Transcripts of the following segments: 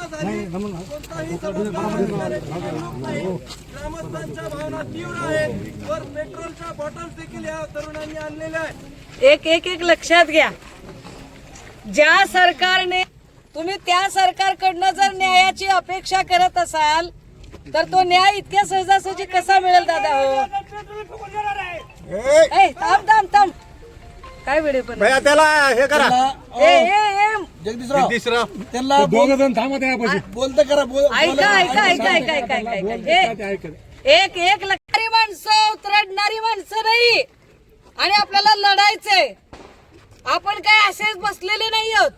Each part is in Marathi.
खाली करा थोडं काय म्हणणं आहे ग्रामस्थांच्या भावना तीव्र आहेत वर पेट्रोलच्या बॉटल्स देखील या तरुणांनी आणलेल्या आहेत एक एक एक लक्षात घ्या. ज्या सरकारने तुम्ही त्या सरकारकडनं जर न्यायाची अपेक्षा करत असाल तर तो न्याय इतक्या सहजासहजी कसा मिळेल दादा हो? काय वेळे पण? भैया त्याला हे करा. ए ए ए जगदीशराव तिसरं त्यांना दोघ जण थांबा त्या बोलतं करा बोल ऐका ऐका ऐका ऐका ऐका ऐका ऐका ए, एक एक लढणारी माणसं उतरडणारी माणसं नाही. आणि आपल्याला लढायचंय. आपण काय असेच बसलेले नाही आहोत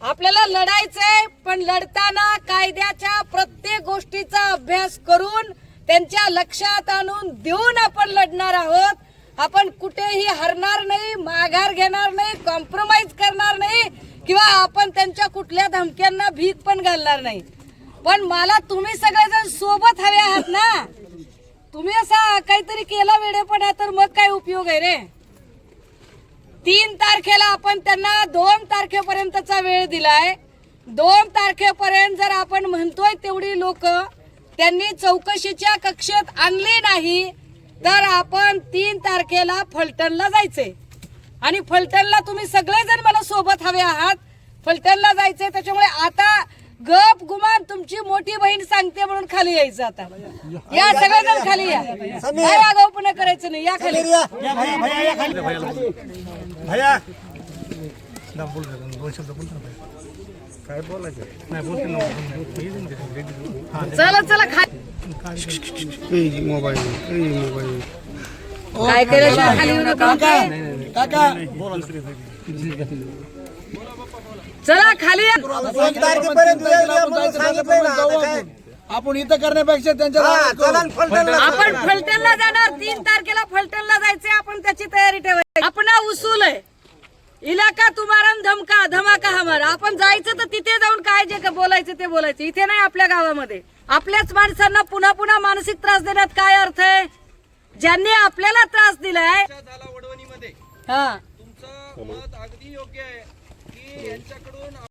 आपल्याला लढायचंय पण लढताना कायद्याच्या प्रत्येक गोष्टीचा अभ्यास करून त्यांच्या लक्षात आणून देऊन आपण लढणार आहोत. आपण कुठेही हरणार नाही माघार घेणार नाही कॉम्प्रोमाइज करणार नाही किंवा आपण त्यांच्या कुठल्या धमक्यांना भीक पण घालणार नाही. पण मला तुम्ही सगळेजण सोबत हवे आहात ना. तुम्ही असा काहीतरी केला वेडेपणा तर मग काय उपयोग आहे रे? तीन तारखेला आपण त्यांना दोन तारखेपर्यंतचा वेळ दिलाय. दोन तारखेपर्यंत जर आपण म्हणतोय तेवढी लोक त्यांनी चौकशीच्या कक्षेत आणली नाही तर आपण तीन तारखेला फलटणला जायचंय. आणि फलटणला तुम्ही सगळेजण मला सोबत हवे आहात. फलटणला जायचंय त्याच्यामुळे आता गप गुमान तुमची मोठी बहीण सांगते म्हणून खाली यायचं आता. या सगळेजण खाली या. काय आगाऊपणा करायचं नाही या खाली. काय बोलायचं? नाही बोलते ना चला काय खाली येऊ नका काका चला खाली या. दोन तारखेपर्यंत वेळ द्या म्हणून सांगितलंय ना, आता काय? आपण इथं करण्यापेक्षा त्यांच्या हा, रानात चला करू. न फलटणला. आपण फलटणला जाणार तीन तारखेला फलटणला जायचे आपण त्याची तयारी ठेवायची आपण उसूल आहे इलाका तुम्हारा न धमका धमाका आपण जायचं तर तिथे जाऊन काय जे का बोलायचं ते बोलायचं. इथे नाही आपल्या गावामध्ये. आपल्याच माणसांना पुन्हा पुन्हा मानसिक त्रास देण्यात काय अर्थ आहे? ज्यांनी आपल्याला त्रास दिलाय हा. तुमचं मत अगदी योग्य आहे की यांच्याकडून